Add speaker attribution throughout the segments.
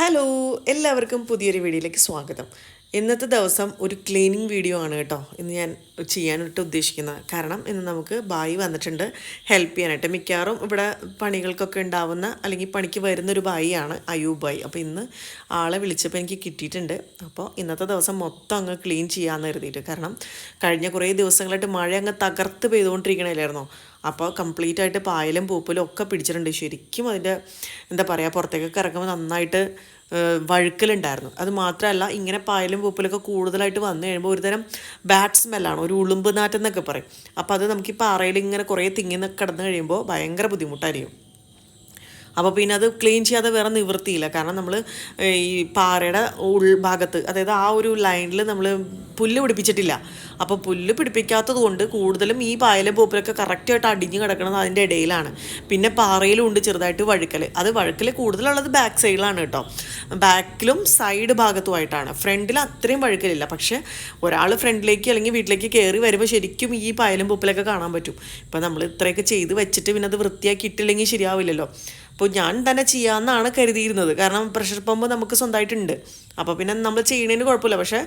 Speaker 1: Hello എല്ലാവർക്കും പുതിയൊരു വീഡിയോയിലേക്ക് സ്വാഗതം. ഇന്നത്തെ ദിവസം ഒരു ക്ലീനിങ് വീഡിയോ ആണ് കേട്ടോ. ഇന്ന് ഞാൻ ചെയ്യാനായിട്ട് ഉദ്ദേശിക്കുന്നത് കാരണം ഇന്ന് നമുക്ക് ബായി വന്നിട്ടുണ്ട്. ഹെൽപ്പ് ചെയ്യാനായിട്ട്. മിക്കവാറും ഇവിടെ പണികൾക്കൊക്കെ ഉണ്ടാവുന്ന അല്ലെങ്കിൽ പണിക്ക് വരുന്ന ഒരു ബായിയാണ് അയൂബ് ബായി അപ്പോൾ ഇന്ന് ആളെ വിളിച്ചപ്പോൾ എനിക്ക് കിട്ടിയിട്ടുണ്ട്. അപ്പോൾ ഇന്നത്തെ ദിവസം മൊത്തം അങ്ങ് ക്ലീൻ ചെയ്യാമെന്ന് കരുതിയിട്ട്. കാരണം കഴിഞ്ഞ കുറേ ദിവസങ്ങളായിട്ട് മഴ അങ്ങ് തകർത്ത് പെയ്തുകൊണ്ടിരിക്കണമല്ലായിരുന്നോ അപ്പോൾ കംപ്ലീറ്റ് ആയിട്ട് പായലും പൂപ്പലും ഒക്കെ പിടിച്ചിട്ടുണ്ട്. ശരിക്കും അതിന്റെ എന്താ പറയുക പുറത്തേക്കൊക്കെ ഇറങ്ങുമ്പോൾ നന്നായിട്ട് വഴുക്കലുണ്ടായിരുന്നു. അത് മാത്രമല്ല ഇങ്ങനെ പായലും പൂപ്പലൊക്കെ കൂടുതലായിട്ട് വന്നു കഴിയുമ്പോൾ ഒരുതരം ബാഡ് സ്മെല്ലാണ് ഒരു ഉളുമ്പ് നാറ്റം എന്നൊക്കെ പറയും. അപ്പോൾ അത് നമുക്ക് ഈ പാറയിൽ ഇങ്ങനെ കുറേ തിങ്ങി കിടന്ന് കഴിയുമ്പോൾ ഭയങ്കര ബുദ്ധിമുട്ടായിരിക്കും. അപ്പോൾ പിന്നെ അത് ക്ലീൻ ചെയ്യാതെ വേറെ നിവൃത്തിയില്ല. കാരണം നമ്മൾ ഈ പാറയുടെ ഉൾഭാഗത്ത് അതായത് ആ ഒരു ലൈനിൽ നമ്മൾ പുല്ല് പിടിപ്പിച്ചിട്ടില്ല. അപ്പോൾ പുല്ല് പിടിപ്പിക്കാത്തത് കൊണ്ട് കൂടുതലും ഈ പായലും പൂപ്പലൊക്കെ കറക്റ്റായിട്ട് അടിഞ്ഞ് കിടക്കുന്നത് അതിന്റെ ഇടയിലാണ്. പിന്നെ പാറയിലും ഉണ്ട് ചെറുതായിട്ട് വഴുക്കൽ അത് വഴുക്കൽ കൂടുതലുള്ളത് ബാക്ക് സൈഡിലാണ് കേട്ടോ. ബാക്കിലും സൈഡ് ഭാഗത്തുമായിട്ടാണ്. ഫ്രണ്ടിൽ അത്രയും വഴുക്കലില്ല. പക്ഷേ ഒരാൾ ഫ്രണ്ടിലേക്ക് അല്ലെങ്കിൽ വീട്ടിലേക്ക് കയറി വരുമ്പോൾ ശരിക്കും ഈ പായലും പൂപ്പലൊക്കെ കാണാൻ പറ്റും. ഇപ്പം നമ്മൾ ഇത്രയൊക്കെ ചെയ്ത് വെച്ചിട്ട് പിന്നെ അത് വൃത്തിയാക്കി ഇട്ടില്ലെങ്കിൽ ശരിയാവില്ലല്ലോ. അപ്പോൾ ഞാൻ തന്നെ ചെയ്യാമെന്നാണ് കരുതിയിരുന്നത്. കാരണം പ്രഷർ പമ്പ് നമുക്ക് സ്വന്തമായിട്ടുണ്ട് അപ്പോൾ പിന്നെ നമ്മൾ ചെയ്യണതിന് കുഴപ്പമില്ല. പക്ഷേ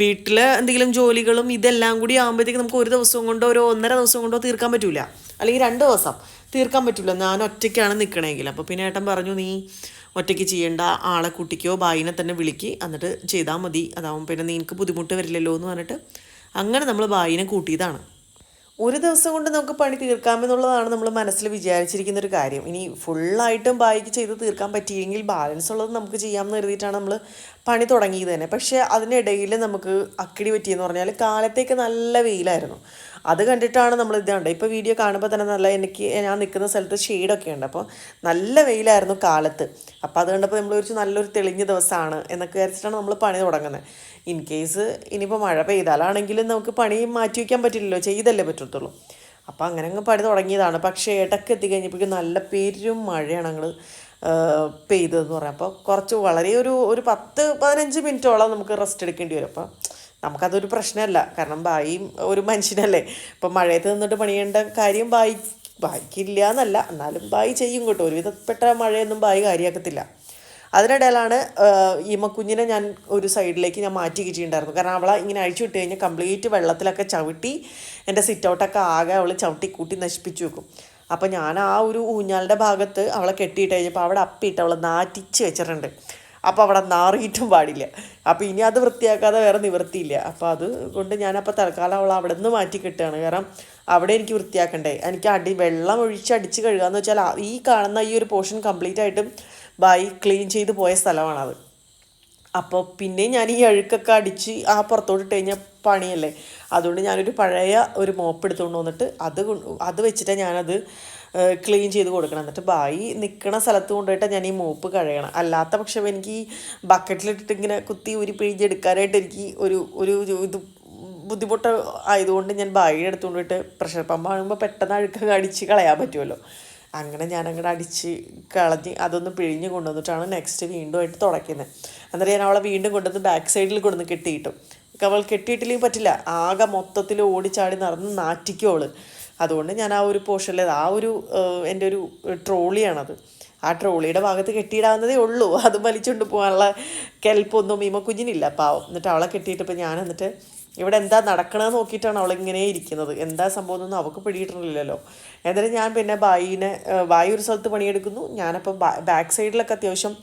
Speaker 1: വീട്ടിൽ എന്തെങ്കിലും ജോലികളും ഇതെല്ലാം കൂടി ആകുമ്പോഴത്തേക്ക് നമുക്ക് ഒരു ദിവസം കൊണ്ടോ ഒരു ഒന്നര ദിവസം കൊണ്ടോ തീർക്കാൻ പറ്റില്ല അല്ലെങ്കിൽ രണ്ട് ദിവസം തീർക്കാൻ പറ്റില്ല ഞാൻ ഒറ്റയ്ക്കാണ് നിൽക്കണമെങ്കിൽ അപ്പോൾ പിന്നെ ഏട്ടൻ പറഞ്ഞു നീ ഒറ്റയ്ക്ക് ചെയ്യേണ്ട ആളെ കുട്ടിക്കോ ബായിനെ തന്നെ വിളിക്ക്. എന്നിട്ട് ചെയ്താൽ മതി. അതാവും പിന്നെ നിനക്ക് ബുദ്ധിമുട്ട് വരില്ലല്ലോ എന്ന് പറഞ്ഞിട്ട് അങ്ങനെ നമ്മൾ ബായിനെ കൂട്ടിയതാണ്. ഒരു ദിവസം കൊണ്ട് നമുക്ക് പണി തീർക്കാമെന്നുള്ളതാണ് നമ്മൾ മനസ്സിൽ വിചാരിച്ചിരിക്കുന്ന ഒരു കാര്യം. ഇനി ഫുള്ളായിട്ടും ബായിക്ക് ചെയ്ത് തീർക്കാൻ പറ്റിയെങ്കിൽ ബാലൻസ് ഉള്ളത് നമുക്ക് ചെയ്യാമെന്ന് കരുതിയിട്ടാണ് നമ്മൾ പണി തുടങ്ങിയത് തന്നെ. പക്ഷേ അതിനിടയിൽ നമുക്ക് അക്കിടി പറ്റിയെന്ന് പറഞ്ഞാൽ കാലത്തേക്ക് നല്ല വെയിലായിരുന്നു. അത് കണ്ടിട്ടാണ് നമ്മൾ ഇതുണ്ട് ഇപ്പോൾ വീഡിയോ കാണുമ്പോൾ തന്നെ നല്ല എനിക്ക് ഞാൻ നിൽക്കുന്ന സ്ഥലത്ത് ഷെയ്ഡൊക്കെ ഉണ്ട്. അപ്പോൾ നല്ല വെയിലായിരുന്നു കാലത്ത്. അപ്പോൾ അത് കണ്ടപ്പോൾ നമ്മൾ വിളിച്ച് നല്ലൊരു തെളിഞ്ഞ ദിവസമാണ് എന്നൊക്കെ വിചാരിച്ചിട്ടാണ് നമ്മൾ പണി തുടങ്ങുന്നത്. ഇൻ കേസ് ഇനിയിപ്പോൾ മഴ പെയ്താലാണെങ്കിലും നമുക്ക് പണി മാറ്റി വയ്ക്കാൻ പറ്റില്ലല്ലോ. ചെയ്തല്ലേ പറ്റത്തുള്ളൂ. അപ്പോൾ അങ്ങനെ അങ്ങ് പണി തുടങ്ങിയതാണ്. പക്ഷേ ഇടയ്ക്ക് എത്തിക്കഴിഞ്ഞപ്പോഴേക്കും നല്ല പേരും മഴയാണ് ഞങ്ങൾ പെയ്തതെന്ന് പറയാം. അപ്പോൾ കുറച്ച് വളരെ ഒരു ഒരു പത്ത് പതിനഞ്ച് മിനിറ്റോളം നമുക്ക് റെസ്റ്റ് എടുക്കേണ്ടി വരും. അപ്പോൾ നമുക്കതൊരു പ്രശ്നമല്ല. കാരണം ബായിയും ഒരു മനുഷ്യനല്ലേ. ഇപ്പം മഴയത്ത് നിന്നിട്ട് പണിയേണ്ട കാര്യം ബായി ബായിക്കില്ല എന്നല്ല എന്നാലും ബായി ചെയ്യും കേട്ടോ. ഒരുവിധപ്പെട്ട മഴയൊന്നും ബായി കാര്യമാക്കത്തില്ല അതിനിടയിലാണ് ഈമക്കുഞ്ഞിനെ ഞാൻ ഒരു സൈഡിലേക്ക് ഞാൻ മാറ്റി കിട്ടിയിട്ടുണ്ടായിരുന്നു കാരണം അവളെ ഇങ്ങനെ അഴിച്ചു വിട്ട് കഴിഞ്ഞാൽ കംപ്ലീറ്റ് വെള്ളത്തിലൊക്കെ ചവിട്ടി എന്റെ സിറ്റ് ഔട്ടൊക്കെ ആകെ അവൾ ചവിട്ടി കൂട്ടി നശിപ്പിച്ചു വെക്കും. അപ്പോൾ ഞാൻ ആ ഒരു ഊഞ്ഞാലിന്റെ ഭാഗത്ത് അവളെ കെട്ടിയിട്ട് കഴിഞ്ഞപ്പോൾ അവിടെ അപ്പിയിട്ട് അവളെ നാറ്റിച്ച് വെച്ചിട്ടുണ്ട്. അപ്പോൾ അവിടെ നാറിയിട്ടും പാടില്ല. അപ്പോൾ ഇനി അത് വൃത്തിയാക്കാതെ വേറെ നിവൃത്തിയില്ല. അപ്പോൾ അത് കൊണ്ട് ഞാനപ്പോൾ തൽക്കാലം അവൾ അവിടെ നിന്ന് മാറ്റി കിട്ടുകയാണ്. കാരണം അവിടെ എനിക്ക് വൃത്തിയാക്കണ്ടേ. എനിക്ക് അടി വെള്ളം ഒഴിച്ച് അടിച്ച് കഴുകാന്ന് വെച്ചാൽ ഈ കാണുന്ന ഈ ഒരു പോർഷൻ കംപ്ലീറ്റ് ആയിട്ടും ബൈ ക്ലീൻ ചെയ്ത് പോയ സ്ഥലമാണത് അപ്പോൾ പിന്നെ ഞാൻ ഈ അഴുക്കൊക്കെ അടിച്ച് ആ പുറത്തോട്ട് ഇട്ട് കഴിഞ്ഞാൽ പണിയല്ലേ. അതുകൊണ്ട് ഞാനൊരു പഴയ ഒരു മോപ്പ് എടുത്തുകൊണ്ട് വന്നിട്ട് അത് അത് വെച്ചിട്ടാണ് ഞാനത് ക്ലീൻ ചെയ്ത് കൊടുക്കണം. എന്നിട്ട് ബായി നിൽക്കണ സ്ഥലത്ത് കൊണ്ടുപോയിട്ട് ഞാൻ ഈ മോപ്പ് കഴുകണം. അല്ലാത്ത പക്ഷം എനിക്ക് ഈ ബക്കറ്റിലിട്ടിട്ട് ഇങ്ങനെ കുത്തി ഉരി പിഴിഞ്ഞെടുക്കാനായിട്ട് എനിക്ക് ഒരു ഒരു ഇത് ബുദ്ധിമുട്ട് ആയതുകൊണ്ട് ഞാൻ ബായിയുടെ എടുത്തുകൊണ്ട് പോയിട്ട് പ്രഷർ പമ്പ് ആകുമ്പോൾ പെട്ടെന്ന് അഴുക്കൊക്കെ അടിച്ച് കളയാൻ പറ്റുമല്ലോ അങ്ങനെ ഞാൻ അങ്ങോട്ട് അടിച്ച് കളഞ്ഞ് അതൊന്ന് പിഴിഞ്ഞ് കൊണ്ടുവന്നിട്ടാണ് നെക്സ്റ്റ് വീണ്ടും ആയിട്ട് തുടയ്ക്കുന്നത് എന്നിട്ട് ഞാൻ അവളെ വീണ്ടും കൊണ്ടുവന്ന് ബാക്ക് സൈഡിൽ കൊണ്ടുവന്ന് കെട്ടിയിട്ടു. അവൾ കെട്ടിയിട്ടില്ലെങ്കിൽ പറ്റില്ല. ആകെ മൊത്തത്തിൽ ഓടിച്ചാടി നടന്ന് നാറ്റിക്കും അവൾ. അതുകൊണ്ട് ഞാൻ ആ ഒരു പോർഷനിൽ ആ ഒരു എന്റെ ഒരു ട്രോളിയാണത്. ആ ട്രോളിയുടെ ഭാഗത്ത് കെട്ടിയിടാവുന്നതേ ഉള്ളൂ. അത് വലിച്ചുകൊണ്ട് പോകാനുള്ള കെൽപ്പൊന്നും മീമ കുഞ്ഞിനില്ല. പാവം. എന്നിട്ട് അവളെ കെട്ടിയിട്ടപ്പോൾ ഞാൻ എന്നിട്ട് ഇവിടെ എന്താ നടക്കണമെന്ന് നോക്കിയിട്ടാണ് അവൾ ഇങ്ങനെ ഇരിക്കുന്നത്. എന്താ സംഭവം എന്നൊന്നും അവൾക്ക് പിടിയിട്ടില്ലല്ലോ എന്നിട്ട് ഞാൻ പിന്നെ ബായിനെ ബായി ഒരു സ്ഥലത്ത് പണിയെടുക്കുന്നു. ഞാനപ്പം ബാക്ക് സൈഡിലൊക്കെ അത്യാവശ്യം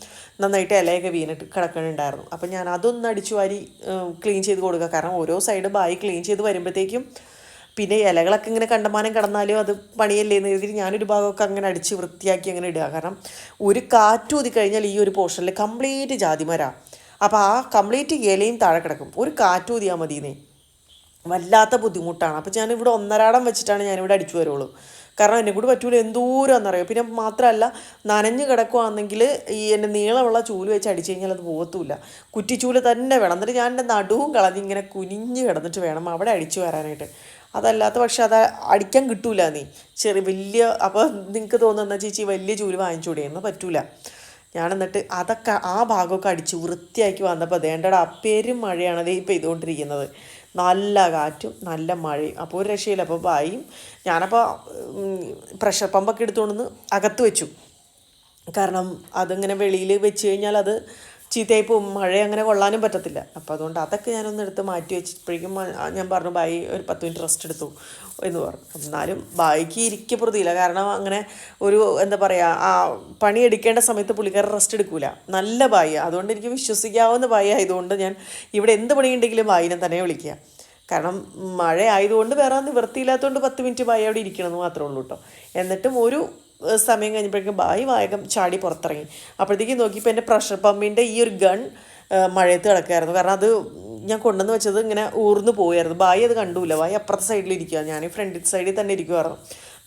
Speaker 1: നന്നായിട്ട് ഇലയൊക്കെ വീണിട്ട് കിടക്കണുണ്ടായിരുന്നു. അപ്പം ഞാൻ അതൊന്ന് അടിച്ചു വാരി ക്ലീൻ ചെയ്ത് കൊടുക്കുക. കാരണം ഓരോ സൈഡ് ബായി ക്ലീൻ ചെയ്ത് വരുമ്പോഴത്തേക്കും പിന്നെ ഇലകളൊക്കെ ഇങ്ങനെ കണ്ടമാനം കിടന്നാലും അത് പണിയല്ലേ എന്ന് എഴുതി ഞാനൊരു ഭാഗമൊക്കെ അങ്ങനെ അടിച്ച് വൃത്തിയാക്കി അങ്ങനെ ഇടുക. കാരണം ഒരു കാറ്റ് ഊതി കഴിഞ്ഞാൽ ഈ ഒരു പോർഷനിൽ കംപ്ലീറ്റ് ജാതിമര. അപ്പോൾ ആ കംപ്ലീറ്റ് ഇലയും താഴെ കിടക്കും. ഒരു കാറ്റ് ഊതിയാൽ മതിയെന്നേ. വല്ലാത്ത ബുദ്ധിമുട്ടാണ്. അപ്പോൾ ഞാനിവിടെ ഒന്നരാടം വെച്ചിട്ടാണ് ഞാനിവിടെ അടിച്ചു വരുള്ളൂ കാരണം എന്നെ കൂടി പറ്റൂല എന്തോരാന്നറിയോ? പിന്നെ മാത്രമല്ല നനഞ്ഞ് കിടക്കുവാണെങ്കിൽ ഈ എന്റെ നീളമുള്ള ചൂൽ വെച്ച് അടിച്ചു കഴിഞ്ഞാൽ അത് പോകത്തുമില്ല കുറ്റിച്ചൂൽ തന്നെ വേണം. എന്നിട്ട് ഞാൻ എന്റെ നടുവും കളഞ്ഞ് ഇങ്ങനെ കുനിഞ്ഞ് കിടന്നിട്ട് വേണം അവിടെ അടിച്ചു വരാനായിട്ട്. അതല്ലാത്ത പക്ഷെ അത് അടിക്കാൻ കിട്ടൂല നീ. ചെറിയ വലിയ അപ്പോൾ നിങ്ങൾക്ക് തോന്നുന്ന ചേച്ചി വലിയ ചൂൽ വാങ്ങിച്ചൂടെ? എന്ന് പറ്റൂല. ഞാൻ എന്നിട്ട് അതൊക്കെ ആ ഭാഗമൊക്കെ അടിച്ച് വൃത്തിയാക്കി വന്നപ്പോൾ ദേണ്ടടാ അപ്പേരും മഴയാണ് അതേ പെയ്തുകൊണ്ടിരിക്കുന്നത് നല്ല കാറ്റും നല്ല മഴയും. അപ്പോൾ ഒരു രക്ഷയില്ല. അപ്പോൾ ബായും ഞാനപ്പോൾ പ്രഷർ പമ്പൊക്കെ എടുത്തുകൊണ്ടുവന്ന് അകത്ത് വെച്ചു. കാരണം അതിങ്ങനെ വെളിയിൽ വെച്ച് കഴിഞ്ഞാൽ അത് ചീത്തയായി പോകും മഴ അങ്ങനെ കൊള്ളാനും പറ്റത്തില്ല. അപ്പോൾ അതുകൊണ്ട് അതൊക്കെ ഞാനൊന്ന് എടുത്ത് മാറ്റി വെച്ചപ്പോഴേക്കും ഞാൻ പറഞ്ഞു ബായി ഒരു പത്ത് മിനിറ്റ് റെസ്റ്റ് എടുത്തു എന്ന് പറഞ്ഞു. എന്നാലും ബായിക്ക് ഇരിക്ക പ്രതിയില്ല. കാരണം അങ്ങനെ ഒരു എന്താ പറയുക ആ പണി എടുക്കേണ്ട സമയത്ത് പുള്ളിക്കാരൻ റെസ്റ്റ് എടുക്കൂല. നല്ല ബായി അതുകൊണ്ട് എനിക്ക് വിശ്വസിക്കാവുന്ന ബായി ആയതുകൊണ്ട് ഞാൻ ഇവിടെ എന്ത് പണിയുണ്ടെങ്കിലും ബായിനെ തന്നെ വിളിക്കുക. കാരണം മഴ ആയതുകൊണ്ട് വേറെ നിവൃത്തിയില്ലാത്തതുകൊണ്ട് പത്ത് മിനിറ്റ് ബായി അവിടെ ഇരിക്കണമെന്ന് മാത്രമേ ഉള്ളൂ കേട്ടോ എന്നിട്ടും ഒരു സമയം കഴിഞ്ഞപ്പോഴേക്കും ബായി വേഗം ചാടി പുറത്തിറങ്ങി. അപ്പോഴത്തേക്കും നോക്കിയപ്പോൾ എന്റെ പ്രഷർ പമ്പിന്റെ ഈ ഒരു ഗൺ മഴയത്ത് കിടക്കായിരുന്നു. കാരണം അത് ഞാൻ കൊണ്ടുവന്ന് വെച്ചത് ഇങ്ങനെ ഊർന്ന് പോയായിരുന്നു. ബായി അത് കണ്ടൂല. ബായി അപ്പുറത്തെ സൈഡിൽ ഇരിക്കുക ഞാൻ ഫ്രണ്ട് സൈഡിൽ തന്നെ ഇരിക്കുമായിരുന്നു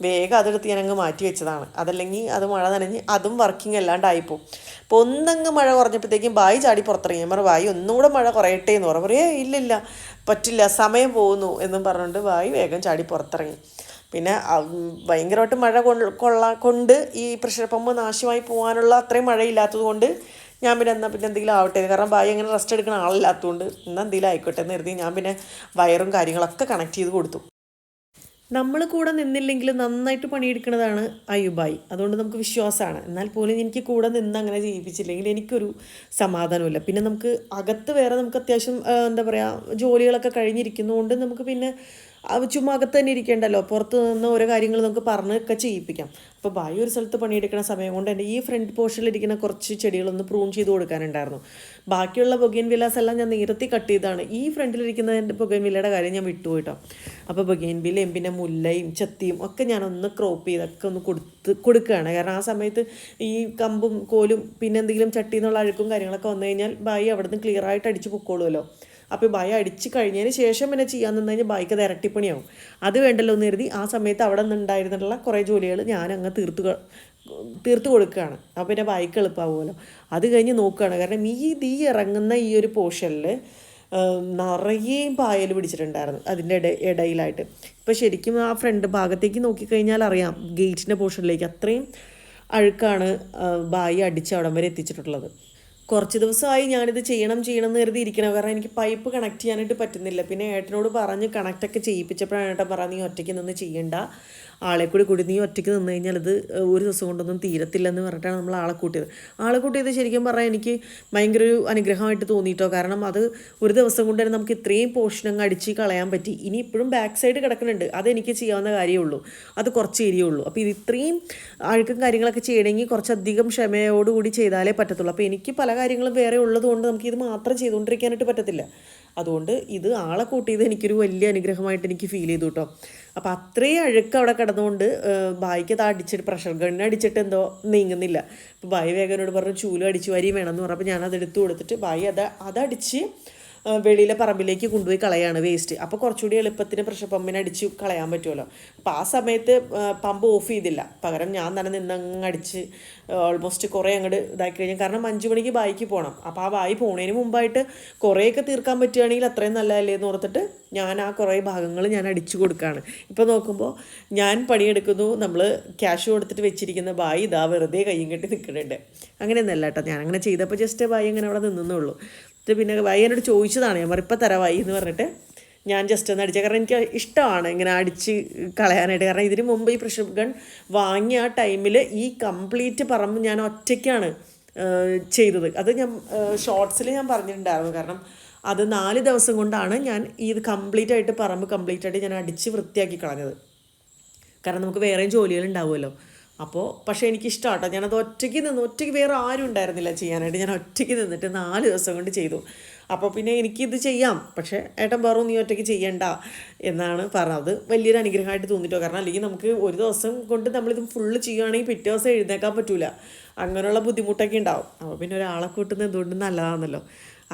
Speaker 1: വേഗം അതെടുത്ത് ഞാൻ അങ്ങ് മാറ്റി വെച്ചതാണ്. അതല്ലെങ്കിൽ അത് മഴ നനഞ്ഞ് അതും വർക്കിംഗ് അല്ലാണ്ടായിപ്പോവും അപ്പോൾ ഒന്നങ്ങ് മഴ കുറഞ്ഞപ്പോഴത്തേക്കും ബായി ചാടി പുറത്തിറങ്ങി. ഞാൻ പറഞ്ഞു ബായി ഒന്നുകൂടെ മഴ കുറയട്ടെ എന്ന് പറഞ്ഞു. പറയേ ഇല്ലില്ല. പറ്റില്ല. സമയം പോകുന്നു എന്നും പറഞ്ഞുകൊണ്ട് ബായി വേഗം ചാടി പുറത്തിറങ്ങി. പിന്നെ ഭയങ്കരമായിട്ട് മഴ കൊള്ള- കൊണ്ട് ഈ പ്രഷർ പമ്പ് നാശമായി പോകാനുള്ള അത്രയും മഴയില്ലാത്തത് കൊണ്ട് ഞാൻ പിന്നെ എന്നാൽ പിന്നെ എന്തെങ്കിലും ആവട്ടെ. കാരണം ബായി അങ്ങനെ റെസ്റ്റ് എടുക്കുന്ന ആളില്ലാത്തതുകൊണ്ട് എന്നാൽ എന്തെങ്കിലും ആയിക്കോട്ടെ എന്ന് കരുതി ഞാൻ പിന്നെ വയറും കാര്യങ്ങളൊക്കെ കണക്ട് ചെയ്ത് കൊടുത്തു. നമ്മൾ കൂടെ നിന്നില്ലെങ്കിൽ നന്നായിട്ട് പണിയെടുക്കുന്നതാണ് അയ്യുബായി. അതുകൊണ്ട് നമുക്ക് വിശ്വാസമാണ്. എന്നാൽ പോലും എനിക്ക് കൂടെ നിന്ന് അങ്ങനെ ചെയ്യിപ്പിച്ചില്ലെങ്കിൽ എനിക്കൊരു സമാധാനമില്ല പിന്നെ നമുക്ക് അകത്ത് വേറെ നമുക്ക് അത്യാവശ്യം എന്താ പറയുക ജോലികളൊക്കെ കഴിഞ്ഞിരിക്കുന്നതുകൊണ്ട് നമുക്ക് പിന്നെ ചുമ്മാ അകത്ത് തന്നെ ഇരിക്കേണ്ടല്ലോ. പുറത്ത് നിന്ന് ഓരോ കാര്യങ്ങൾ നമുക്ക് പറഞ്ഞൊക്കെ ചെയ്യിപ്പിക്കാം. അപ്പോൾ ബായി ഒരു സ്ഥലത്ത് പണിയെടുക്കുന്ന സമയം കൊണ്ട് എന്റെ ഈ ഫ്രണ്ട് പോർഷനിലിരിക്കുന്ന കുറച്ച് ചെടികളൊന്ന് പ്രൂൺ ചെയ്ത് കൊടുക്കാനുണ്ടായിരുന്നു. ബാക്കിയുള്ള ബൊഗിയൻ വില്ലാസ് എല്ലാം ഞാൻ നിരത്തി കട്ട് ചെയ്താണ് ഈ ഫ്രണ്ടിലിരിക്കുന്ന എന്റെ ബൊഗിയൻ വില്ലയുടെ കാര്യം ഞാൻ വിട്ടുപോയിട്ടോ അപ്പോൾ ബൊഗിയൻ വില്ലയും പിന്നെ മുല്ലയും ചത്തിയും ഒക്കെ ഞാനൊന്ന് ക്രോപ്പ് ചെയ്തൊക്കെ ഒന്ന് കൊടുത്ത് കൊടുക്കുകയാണ്. കാരണം ആ സമയത്ത് ഈ കമ്പും കോലും പിന്നെ എന്തെങ്കിലും ചട്ടിന്നുള്ള അഴുക്കും കാര്യങ്ങളൊക്കെ വന്നു കഴിഞ്ഞാൽ ബായി അവിടെ നിന്ന് ക്ലിയർ ആയിട്ട് അടിച്ച് പൊക്കോളുമല്ലോ. അപ്പോൾ ബൈ അടിച്ച് കഴിഞ്ഞതിന് ശേഷം പിന്നെ ചെയ്യാൻ നിന്ന് കഴിഞ്ഞാൽ ബായിക്ക് അത് ഇരട്ടിപ്പണിയാവും. അത് വേണ്ടല്ലോ എന്ന് കരുതി ആ സമയത്ത് അവിടെ നിന്നുണ്ടായിരുന്നിട്ടുള്ള കുറേ ജോലികൾ ഞാൻ അങ്ങ് തീർത്ത് തീർത്ത് കൊടുക്കുകയാണ്. അപ്പോൾ പിന്നെ ബൈക്ക് എളുപ്പമാവുമല്ലോ അത് കഴിഞ്ഞ് നോക്കുകയാണ്. കാരണം ഈ തീ ഇറങ്ങുന്ന ഈ ഒരു പോർഷനിൽ നിറയെ പായൽ പിടിച്ചിട്ടുണ്ടായിരുന്നു അതിന്റെ ഇട ഇടയിലായിട്ട്. ഇപ്പോൾ ശരിക്കും ആ ഫ്രണ്ട് ഭാഗത്തേക്ക് നോക്കിക്കഴിഞ്ഞാൽ അറിയാം ഗേറ്റിന്റെ പോർഷനിലേക്ക് അത്രയും അഴുക്കാണ് ബായി അടിച്ച് അവിടം വരെ എത്തിച്ചിട്ടുള്ളത്. കുറച്ച് ദിവസമായി ഞാനിത് ചെയ്യണം ചെയ്യണം എന്ന് കരുതി ഇരിക്കണം കാരണം എനിക്ക് പൈപ്പ് കണക്ട് ചെയ്യാനായിട്ട് പറ്റുന്നില്ല. പിന്നെ ഏട്ടനോട് പറഞ്ഞ് കണക്റ്റൊക്കെ ചെയ്യിപ്പിച്ചപ്പോഴാണ് ഏട്ടൻ പറഞ്ഞ നീ ഒറ്റയ്ക്ക് നിന്ന് ചെയ്യണ്ട. ആളെ കൂടി കൂടി നീ ഒറ്റയ്ക്ക് നിന്ന് കഴിഞ്ഞാൽ ഇത് ഒരു ദിവസം കൊണ്ടൊന്നും തീരത്തില്ലെന്ന് പറഞ്ഞിട്ടാണ് നമ്മൾ ആളെ കൂട്ടിയത്. ആളെ കൂട്ടിയത് ശരിക്കും പറഞ്ഞാൽ എനിക്ക് ഭയങ്കര ഒരു അനുഗ്രഹമായിട്ട് തോന്നിയിട്ടോ കാരണം അത് ഒരു ദിവസം കൊണ്ട് തന്നെ നമുക്ക് ഇത്രയും പോഷണം അടിച്ച് കളയാൻ പറ്റി. ഇനി ഇപ്പോഴും ബാക്ക് സൈഡ് കിടക്കുന്നുണ്ട്. അതെനിക്ക് ചെയ്യാവുന്ന കാര്യമേ ഉള്ളൂ. അത് കുറച്ച് ഏരിയ ഉള്ളൂ. അപ്പോൾ ഇത് ഇത്രയും അഴുക്കും കാര്യങ്ങളൊക്കെ ചെയ്യണമെങ്കിൽ കുറച്ചധികം ക്ഷമയോടുകൂടി ചെയ്താലേ പറ്റത്തുള്ളൂ. അപ്പോൾ എനിക്ക് പല കാര്യങ്ങളും വേറെ ഉള്ളതുകൊണ്ട് നമുക്ക് ഇത് മാത്രം ചെയ്തുകൊണ്ടിരിക്കാനായിട്ട് പറ്റത്തില്ല. അതുകൊണ്ട് ഇത് ആളെ കൂട്ടിയത് എനിക്കൊരു വലിയ അനുഗ്രഹമായിട്ട് എനിക്ക് ഫീൽ ചെയ്തു കേട്ടോ അപ്പോൾ അത്രയും അഴുക്ക് അവിടെ കിടന്നുകൊണ്ട് ബായിക്ക് അത് അടിച്ചിട്ട് പ്രഷർ ഗണ്ണ് അടിച്ചിട്ട് എന്തോ നീങ്ങുന്നില്ല. അപ്പോൾ ബായി വേഗനോട് പറഞ്ഞു ചൂലും അടിച്ച് വരിയും വേണമെന്ന് പറഞ്ഞപ്പോൾ ഞാൻ എടുത്തു കൊടുത്തിട്ട് ബായി അത് അതടിച്ച് വെളിയിലെ പറമ്പിലേക്ക് കൊണ്ടുപോയി കളയാണ് വേസ്റ്റ് അപ്പോൾ കുറച്ചുകൂടി എളുപ്പത്തിന് പ്രഷർ പമ്പിന് അടിച്ച് കളയാൻ പറ്റുമല്ലോ. അപ്പോൾ ആ സമയത്ത് പമ്പ് ഓഫ് ചെയ്തില്ല. പകരം ഞാൻ തന്നെ നിന്നങ്ങ് അടിച്ച് ഓൾമോസ്റ്റ് കുറേ അങ്ങോട്ട് ഇതാക്കി കഴിഞ്ഞു. കാരണം അഞ്ച് മണിക്ക് ബായിക്ക് പോകണം അപ്പോൾ ആ ബായി പോണതിന് മുമ്പായിട്ട് കുറേയൊക്കെ തീർക്കാൻ പറ്റുകയാണെങ്കിൽ അത്രയും നല്ലതല്ലേ എന്ന് ഓർത്തിട്ട് ഞാൻ ആ കുറേ ഭാഗങ്ങൾ ഞാൻ അടിച്ചു കൊടുക്കുകയാണ് ഇപ്പോൾ നോക്കുമ്പോൾ ഞാൻ പണിയെടുക്കുന്നു. നമ്മൾ ക്യാഷ് കൊടുത്തിട്ട് വെച്ചിരിക്കുന്ന ബായി ഇതാ വെറുതെ കയ്യും കെട്ടി നിൽക്കുന്നുണ്ട് അങ്ങനെയൊന്നല്ല കേട്ടോ. ഞാൻ അങ്ങനെ ചെയ്തപ്പോൾ ജസ്റ്റ് ബായി അങ്ങനെ അവിടെ നിന്നുള്ളൂ എന്നിട്ട് പിന്നെ വൈ എന്നോട് ചോദിച്ചതാണ് ഞാൻ ഇപ്പം തരാം വൈ എന്ന് പറഞ്ഞിട്ട്. ഞാൻ ജസ്റ്റ് ഒന്ന് അടിച്ചത് കാരണം എനിക്ക് ഇഷ്ടമാണ് ഇങ്ങനെ അടിച്ച് കളയാനായിട്ട്. കാരണം ഇതിന് മുമ്പ് ഈ പ്രഷർ ഗൺ വാങ്ങിയ ആ ടൈമിൽ ഈ കംപ്ലീറ്റ് പറമ്പ് ഞാൻ ഒറ്റയ്ക്കാണ് ചെയ്തത്. അത് ഞാൻ ഷോർട്സിൽ ഞാൻ പറഞ്ഞിട്ടുണ്ടായിരുന്നു. കാരണം അത് നാല് ദിവസം കൊണ്ടാണ് ഞാൻ ഇത് കംപ്ലീറ്റ് ആയിട്ട് പറമ്പ് കംപ്ലീറ്റ് ആയിട്ട് ഞാൻ അടിച്ച് വൃത്തിയാക്കി കളഞ്ഞത്. കാരണം നമുക്ക് വേറെയും ജോലികൾ ഉണ്ടാവുമല്ലോ. അപ്പോൾ പക്ഷേ എനിക്ക് കേട്ടോ ഞാനത് ഒറ്റയ്ക്ക് നിന്ന് ഒറ്റയ്ക്ക് വേറെ ആരും ഉണ്ടായിരുന്നില്ല ചെയ്യാനായിട്ട്. ഞാൻ ഒറ്റയ്ക്ക് നിന്നിട്ട് നാല് ദിവസം കൊണ്ട് ചെയ്തു. അപ്പോൾ പിന്നെ എനിക്കിത് ചെയ്യാം. പക്ഷേ ഏട്ടൻ പറഞ്ഞു നീ ഒറ്റയ്ക്ക് ചെയ്യണ്ട എന്നാണ് പറഞ്ഞത്. വലിയൊരു അനുഗ്രഹമായിട്ട് തോന്നിട്ടോ. കാരണം അല്ലെങ്കിൽ നമുക്ക് ഒരു ദിവസം കൊണ്ട് നമ്മളിത് ഫുള്ള് ചെയ്യുകയാണെങ്കിൽ പിറ്റേ ദിവസം എഴുന്നേക്കാൻ പറ്റില്ല അങ്ങനെയുള്ള ബുദ്ധിമുട്ടൊക്കെ ഉണ്ടാവും. അപ്പോൾ പിന്നെ ഒരാളെ കൂട്ടുന്നത് എന്തുകൊണ്ടും നല്ലതാണല്ലോ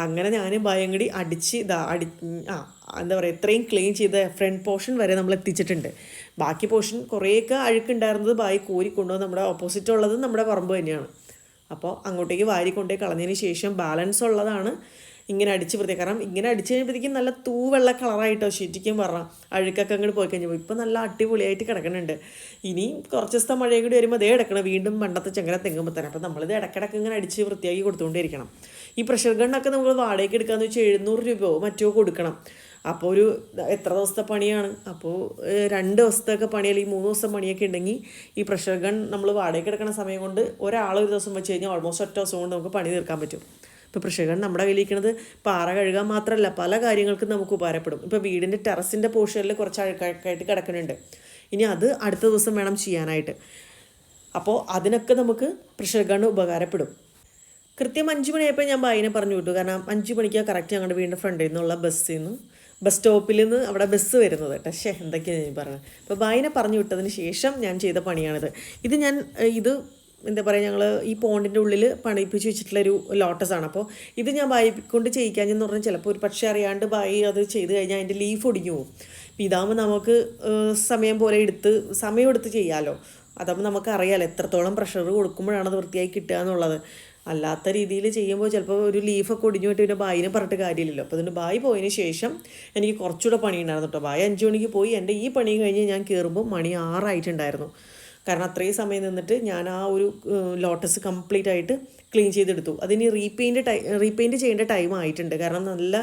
Speaker 1: അങ്ങനെ ഞാൻ കൂടി അടിച്ച് ഇതാ അടി ആ എന്താ പറയുക ഇത്രയും ക്ലീൻ ചെയ്ത ഫ്രണ്ട് പോർഷൻ വരെ നമ്മൾ എത്തിച്ചിട്ടുണ്ട് ബാക്കി പോർഷൻ കുറേയൊക്കെ അഴുക്കുണ്ടായിരുന്നത് ബായി കോരി കൊണ്ടുവന്ന് നമ്മുടെ ഓപ്പോസിറ്റ് ഉള്ളത് നമ്മുടെ പറമ്പ് തന്നെയാണ്. അപ്പോൾ അങ്ങോട്ടേക്ക് വാരി കൊണ്ടേ കളഞ്ഞതിന് ശേഷം ബാലൻസ് ഉള്ളതാണ് ഇങ്ങനെ അടിച്ച് വൃത്തി കാരണം ഇങ്ങനെ അടിച്ച് കഴിയുമ്പോഴത്തേക്കും നല്ല തൂവെള്ള കളറായിട്ടോ ശരിക്കും പറഞ്ഞാൽ അഴുക്കൊക്കെ അങ്ങോട്ട് പോയി കഴിഞ്ഞപ്പോൾ ഇപ്പം നല്ല അടിപൊളിയായിട്ട് കിടക്കുന്നുണ്ട്. ഇനി കുറച്ച് ദിവസത്തെ മഴയും കൂടി വരുമ്പോൾ അതേ കിടക്കണം വീണ്ടും പണ്ടത്തെ ചെങ്കര തെങ്ങുമ്പോൾ തന്നെ. അപ്പോൾ നമ്മളിത് ഇടയ്ക്കിടയ്ക്ക് ഇങ്ങനെ അടിച്ച് വൃത്തിയാക്കി കൊടുത്തുകൊണ്ടിരിക്കണം ഈ പ്രഷർ ഗണ്ണൊക്കെ നമ്മൾ വാടകയ്ക്ക് എടുക്കാമെന്ന് വെച്ചാൽ എഴുന്നൂറ് രൂപയോ മറ്റോ കൊടുക്കണം. അപ്പോൾ ഒരു എത്ര ദിവസത്തെ പണിയാണ്? അപ്പോൾ രണ്ട് ദിവസത്തെയൊക്കെ പണി അല്ലെങ്കിൽ മൂന്ന് ദിവസം പണിയൊക്കെ ഉണ്ടെങ്കിൽ ഈ പ്രഷർ ഗൺ നമ്മൾ വാടകയ്ക്ക് എടുക്കുന്ന സമയം കൊണ്ട് ഒരാൾ ഒരു ദിവസം വെച്ച് കഴിഞ്ഞാൽ ഓൾമോസ്റ്റ് ഒറ്റ ദിവസം കൊണ്ട് നമുക്ക് പണി തീർക്കാൻ പറ്റും. ഇപ്പോൾ ഗൺ നമ്മുടെ കയ്യിലിരിക്കുന്നത് പാറ കഴുകാൻ മാത്രമല്ല പല കാര്യങ്ങൾക്കും നമുക്ക് ഉപകാരപ്പെടും. ഇപ്പോൾ വീടിന്റെ ടെറസിന്റെ പോർഷനിൽ കുറച്ച് അഴുക്കായിട്ട് കിടക്കുന്നുണ്ട്. ഇനി അത് അടുത്ത ദിവസം വേണം ചെയ്യാനായിട്ട്. അപ്പോൾ അതിനൊക്കെ നമുക്ക് പ്രഷർ ഗൺ ഉപകാരപ്പെടും. കൃത്യം അഞ്ച് മണിയായപ്പോൾ ഞാൻ ബായിനെ പറഞ്ഞു വിട്ടു. കാരണം അഞ്ച് മണിക്കാണ് കറക്റ്റ് ഞങ്ങളുടെ വീടിന്റെ ഫ്രണ്ടിൽ നിന്നുള്ള ബസ്സിൽ നിന്ന് ബസ് സ്റ്റോപ്പിൽ നിന്ന് അവിടെ ബസ് വരുന്നത് കേട്ടോ. ഷേ എന്തൊക്കെയാണ് ഞാൻ പറഞ്ഞത് അപ്പോൾ ബായിനെ പറഞ്ഞു വിട്ടതിന് ശേഷം ഞാൻ ചെയ്ത പണിയാണിത്. ഇത് ഞാൻ ഇത് എന്താ പറയുക ഞങ്ങൾ ഈ പോണ്ടിന്റെ ഉള്ളിൽ പണിയിപ്പിച്ച് വെച്ചിട്ടുള്ളൊരു ലോട്ടസാണ് അപ്പോൾ ഇത് ഞാൻ ബായി കൊണ്ട് ചെയ്യിക്കാഞ്ഞെന്ന് പറഞ്ഞാൽ ചിലപ്പോൾ ഒരു പക്ഷേ അറിയാണ്ട് ബായി അത് ചെയ്ത് കഴിഞ്ഞാൽ അതിന്റെ ലീഫ് ഒടിഞ്ഞു പോകും. അപ്പോൾ ഇതാകുമ്പോൾ നമുക്ക് സമയം പോലെ എടുത്ത് സമയം എടുത്ത് ചെയ്യാമല്ലോ അതാകുമ്പോൾ നമുക്ക് അറിയാമല്ലോ എത്രത്തോളം പ്രഷർ കൊടുക്കുമ്പോഴാണ് അത് വൃത്തിയായി കിട്ടുക എന്നുള്ളത്. അല്ലാത്ത രീതിയിൽ ചെയ്യുമ്പോൾ ചിലപ്പോൾ ഒരു ലീഫൊക്കെ ഒടിഞ്ഞു പോയിട്ട് പിന്നെ ബായിനെ പറഞ്ഞിട്ട് കാര്യമില്ലല്ലോ. അപ്പോൾ അതുകൊണ്ട് ബായി പോയതിന് ശേഷം എനിക്ക് കുറച്ചുകൂടെ പണി ഉണ്ടായിരുന്നു കേട്ടോ. ബായി അഞ്ച് മണിക്ക് പോയി. എന്റെ ഈ പണി കഴിഞ്ഞ് ഞാൻ കയറുമ്പോൾ മണി ആറായിട്ടുണ്ടായിരുന്നു. കാരണം അത്രയും സമയം നിന്നിട്ട് ഞാൻ ആ ഒരു ലോട്ടസ് കംപ്ലീറ്റ് ആയിട്ട് ക്ലീൻ ചെയ്തെടുത്തു. അതിന് റീപെയിന്റ് ടൈ റീപെയിന്റ് ചെയ്യേണ്ട ടൈം ആയിട്ടുണ്ട്. കാരണം നല്ല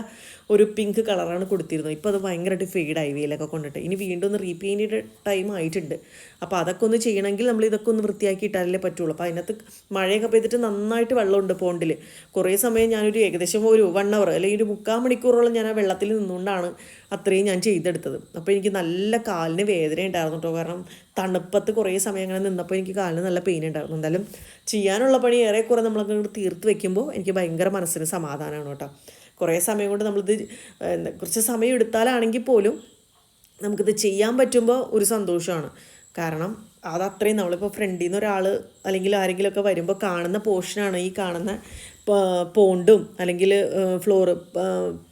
Speaker 1: ഒരു പിങ്ക് കളറാണ് കൊടുത്തിരുന്നത്. ഇപ്പോൾ അത് ഭയങ്കരമായിട്ട് ഫെയ്ഡായി വെയിലൊക്കെ കൊണ്ടിട്ട്. ഇനി വീണ്ടും ഒന്ന് റീപെയിന്റ് ടൈം ആയിട്ടുണ്ട്. അപ്പോൾ അതൊക്കെ ഒന്ന് ചെയ്യണമെങ്കിൽ നമ്മൾ ഇതൊക്കെ ഒന്ന് വൃത്തിയാക്കി ഇട്ടാലേ പറ്റുള്ളൂ. അപ്പോൾ അതിനകത്ത് മഴയൊക്കെ പെയ്തിട്ട് നന്നായിട്ട് വെള്ളമുണ്ട് പോണ്ടിൽ കുറേ സമയം ഞാനൊരു ഏകദേശം ഒരു വൺ അവർ അല്ലെങ്കിൽ ഒരു മുക്കാൽ മണിക്കൂറോളം ഞാൻ ആ വെള്ളത്തിൽ നിന്നുകൊണ്ടാണ് അത്രയും ഞാൻ ചെയ്തെടുത്തത്. അപ്പോൾ എനിക്ക് നല്ല കാലിന് വേദന ഉണ്ടായിരുന്നു കേട്ടോ. കാരണം തണുപ്പത്ത് കുറേ സമയം അങ്ങനെ നിന്നപ്പോൾ എനിക്ക് കാലിന് നല്ല പെയിൻ ഉണ്ടായിരുന്നു. എന്തായാലും ചെയ്യാനുള്ള പണി ഏറെക്കുറെ നമ്മളൊക്കെ തീർത്ത് വെക്കുമ്പോൾ എനിക്ക് ഭയങ്കര മനസ്സിന് സമാധാനമാണ് കേട്ടോ. കുറേ സമയം കൊണ്ട് നമ്മളിത് കുറച്ച് സമയം എടുത്താലാണെങ്കിൽ പോലും നമുക്കിത് ചെയ്യാൻ പറ്റുമ്പോൾ ഒരു സന്തോഷമാണ്. കാരണം അത് അത്രയും നമ്മളിപ്പോൾ ഫ്രണ്ടിൽ നിന്ന് ഒരാൾ അല്ലെങ്കിൽ ആരെങ്കിലുമൊക്കെ വരുമ്പോൾ കാണുന്ന പോർഷനാണ് ഈ കാണുന്ന പോണ്ടും അല്ലെങ്കിൽ ഫ്ലോറ്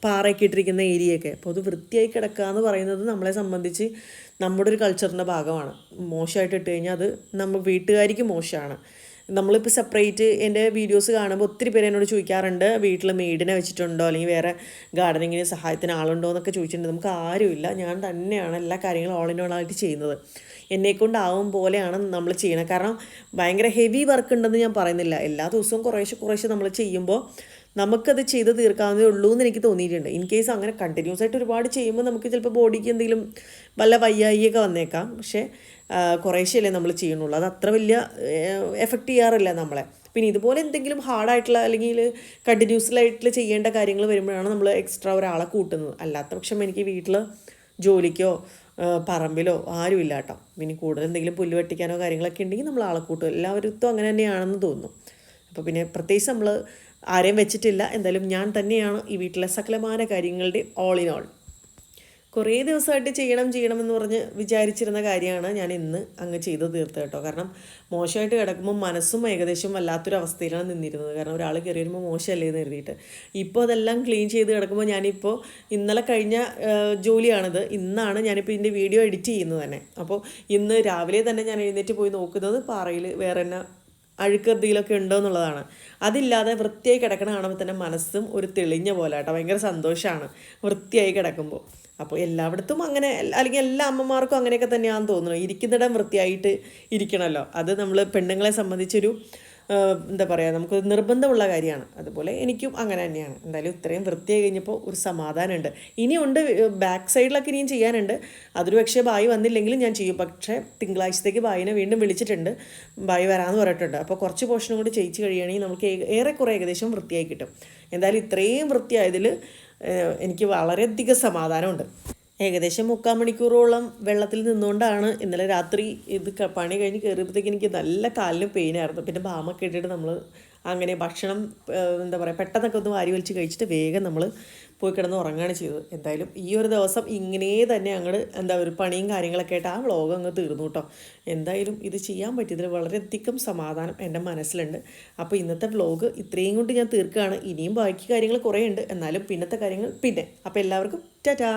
Speaker 1: പാറയൊക്കെ ഇട്ടിരിക്കുന്ന ഏരിയയൊക്കെ അപ്പോൾ അത് വൃത്തിയായി കിടക്കുക എന്ന് പറയുന്നത് നമ്മളെ സംബന്ധിച്ച് നമ്മുടെ ഒരു കൾച്ചറിന്റെ ഭാഗമാണ്. മോശമായിട്ട് ഇട്ട് കഴിഞ്ഞാൽ അത് നമ്മൾ വീട്ടുകാരിക്ക് മോശമാണ്. നമ്മളിപ്പോൾ സെപ്പറേറ്റ് എന്റെ വീഡിയോസ് കാണുമ്പോൾ ഒത്തിരി പേര് എന്നോട് ചോദിക്കാറുണ്ട് വീട്ടിൽ മെയ്ഡിനെ വെച്ചിട്ടുണ്ടോ? അല്ലെങ്കിൽ വേറെ ഗാർഡനിങ്ങിന് സഹായത്തിന് ആളുണ്ടോ? എന്നൊക്കെ ചോദിച്ചിട്ടുണ്ട്. നമുക്ക് ആരുമില്ല. ഞാൻ തന്നെയാണ് എല്ലാ കാര്യങ്ങളും ഓൾ ഇൻ ഓൾ ആയിട്ട് ചെയ്യുന്നത്. എന്നെക്കൊണ്ടാവും പോലെയാണ് നമ്മൾ ചെയ്യണത്. കാരണം ഭയങ്കര ഹെവി വർക്ക് ഉണ്ടെന്ന് ഞാൻ പറയുന്നില്ല. എല്ലാ ദിവസവും കുറേശ്ശെ കുറേശ്ശെ നമ്മൾ ചെയ്യുമ്പോൾ നമുക്കത് ചെയ്ത് തീർക്കാവുന്നേ ഉള്ളൂ എന്ന് എനിക്ക് തോന്നിയിട്ടുണ്ട്. ഇൻ കേസ് അങ്ങനെ കണ്ടിന്യൂസ് ആയിട്ട് ഒരുപാട് ചെയ്യുമ്പോൾ നമുക്ക് ചിലപ്പോൾ ബോഡിക്ക് എന്തെങ്കിലും വല്ല വയ്യായിയൊക്കെ വന്നേക്കാം. പക്ഷേ കുറേശ്ശെയല്ലേ നമ്മൾ ചെയ്യണുള്ളൂ അത് അത്ര വലിയ എഫക്റ്റ് ചെയ്യാറില്ല നമ്മളെ. പിന്നെ ഇതുപോലെ എന്തെങ്കിലും ഹാർഡായിട്ടുള്ള അല്ലെങ്കിൽ കണ്ടിന്യൂസ്ലായിട്ട് ചെയ്യേണ്ട കാര്യങ്ങൾ വരുമ്പോഴാണ് നമ്മൾ എക്സ്ട്രാ ഒരാളെ കൂട്ടുന്നത്. അല്ലാത്ത പക്ഷം എനിക്ക് വീട്ടിൽ ജോലിക്കോ പറമ്പിലോ പറമ്പിലോ ആരുമില്ല കേട്ടോ. പിന്നെ കൂടുതൽ എന്തെങ്കിലും പുല്ല് വെട്ടിക്കാനോ കാര്യങ്ങളൊക്കെ ഉണ്ടെങ്കിൽ നമ്മൾ ആളെ കൂട്ടും. എല്ലാവരും അങ്ങനെ തന്നെയാണെന്ന് തോന്നുന്നു. അപ്പോൾ പിന്നെ പ്രത്യേകിച്ച് നമ്മൾ ആരെയും വെച്ചിട്ടില്ല. എന്തായാലും ഞാൻ തന്നെയാണ് ഈ വീട്ടിലെ സകലമായ കാര്യങ്ങളുടെ ഓൾ ഇൻ ഓൾ കുറേ ദിവസമായിട്ട് ചെയ്യണം ചെയ്യണം എന്ന് പറഞ്ഞ് വിചാരിച്ചിരുന്ന കാര്യമാണ് ഞാൻ ഇന്ന് അങ്ങ് ചെയ്ത് തീർത്തത് കേട്ടോ. കാരണം മോശമായിട്ട് കിടക്കുമ്പോൾ മനസ്സും ഏകദേശം വല്ലാത്തൊരു അവസ്ഥയിലാണ് നിന്നിരുന്നത്. കാരണം ഒരാൾ കയറി വരുമ്പോൾ മോശമല്ലേ എന്ന് കരുതിയിട്ട്. ഇപ്പോൾ അതെല്ലാം ക്ലീൻ ചെയ്ത് കിടക്കുമ്പോൾ ഞാനിപ്പോൾ ഇന്നലെ കഴിഞ്ഞ ജോലിയാണിത്. ഇന്നാണ് ഞാനിപ്പോൾ ഇതിന്റെ വീഡിയോ എഡിറ്റ് ചെയ്യുന്നത് തന്നെ. അപ്പോൾ ഇന്ന് രാവിലെ തന്നെ ഞാൻ എഴുന്നേറ്റ് പോയി നോക്കുന്നത് പാറയിൽ വേറെ തന്നെ അഴുക്കൃതിയിലൊക്കെ ഉണ്ടോ എന്നുള്ളതാണ്. അതില്ലാതെ വൃത്തിയായി കിടക്കണ കാണുമ്പോൾ തന്നെ മനസ്സും ഒരു തെളിഞ്ഞ പോലെ കേട്ടോ. ഭയങ്കര സന്തോഷമാണ് വൃത്തിയായി കിടക്കുമ്പോൾ. അപ്പോൾ എല്ലായിടത്തും അങ്ങനെ അല്ലെങ്കിൽ എല്ലാ അമ്മമാർക്കും അങ്ങനെയൊക്കെ തന്നെയാണെന്ന് തോന്നുന്നു. ഇരിക്കുന്നിടം വൃത്തിയായിട്ട് ഇരിക്കണമല്ലോ. അത് നമ്മൾ പെണ്ണുങ്ങളെ സംബന്ധിച്ചൊരു എന്താ പറയുക നമുക്ക് നിർബന്ധമുള്ള കാര്യമാണ്. അതുപോലെ എനിക്കും അങ്ങനെ തന്നെയാണ്. എന്തായാലും ഇത്രയും വൃത്തിയായി കഴിഞ്ഞപ്പോൾ ഒരു സമാധാനമുണ്ട്. ഇനിയുണ്ട് ബാക്ക് സൈഡിലൊക്കെ ഇനിയും ചെയ്യാനുണ്ട്. അതൊരു പക്ഷേ ബായി വന്നില്ലെങ്കിലും ഞാൻ ചെയ്യും. പക്ഷേ തിങ്കളാഴ്ചത്തേക്ക് ബായിനെ വീണ്ടും വിളിച്ചിട്ടുണ്ട്. ബായി വരാമെന്ന് പറഞ്ഞിട്ടുണ്ട്. അപ്പോൾ കുറച്ച് പോർഷനും കൂടി ചെയ്യിച്ച് കഴിയുകയാണെങ്കിൽ നമുക്ക് ഏറെക്കുറെ ഏകദേശം വൃത്തിയായി കിട്ടും. എന്തായാലും ഇത്രയും വൃത്തിയായതിൽ എനിക്ക് വളരെയധികം സമാധാനമുണ്ട്. ഏകദേശം മുക്കാൽ മണിക്കൂറോളം വെള്ളത്തിൽ നിന്നുകൊണ്ടാണ് ഇന്നലെ രാത്രി ഇത് പണി കഴിഞ്ഞ് കയറിയപ്പോഴത്തേക്ക് എനിക്ക് നല്ല കാലിന് പെയിനായിരുന്നു പിന്നെ ബാമൊക്കെ ഇട്ടിട്ട് നമ്മൾ അങ്ങനെ ഭക്ഷണം എന്താ പറയുക പെട്ടെന്നൊക്കെ ഒന്ന് വാരി വലിച്ച് കഴിച്ചിട്ട് വേഗം നമ്മൾ പോയി കിടന്ന് ഉറങ്ങുകയാണ് ചെയ്തത്. എന്തായാലും ഈ ഒരു ദിവസം ഇങ്ങനെ തന്നെ അങ്ങോട്ട് എന്താ ഒരു പണിയും കാര്യങ്ങളൊക്കെ ആയിട്ട് ആ വ്ളോഗ് അങ്ങ് തീർന്നു കേട്ടോ എന്തായാലും ഇത് ചെയ്യാൻ പറ്റിയതിൽ വളരെയധികം സമാധാനം എന്റെ മനസ്സിലുണ്ട്. അപ്പോൾ ഇന്നത്തെ വ്ളോഗ് ഇത്രയും കൊണ്ട് ഞാൻ തീർക്കുകയാണ്. ഇനിയും ബാക്കി കാര്യങ്ങൾ കുറേ ഉണ്ട് എന്നാലും പിന്നത്തെ കാര്യങ്ങൾ പിന്നെ. അപ്പോൾ എല്ലാവർക്കും ടാറ്റാ!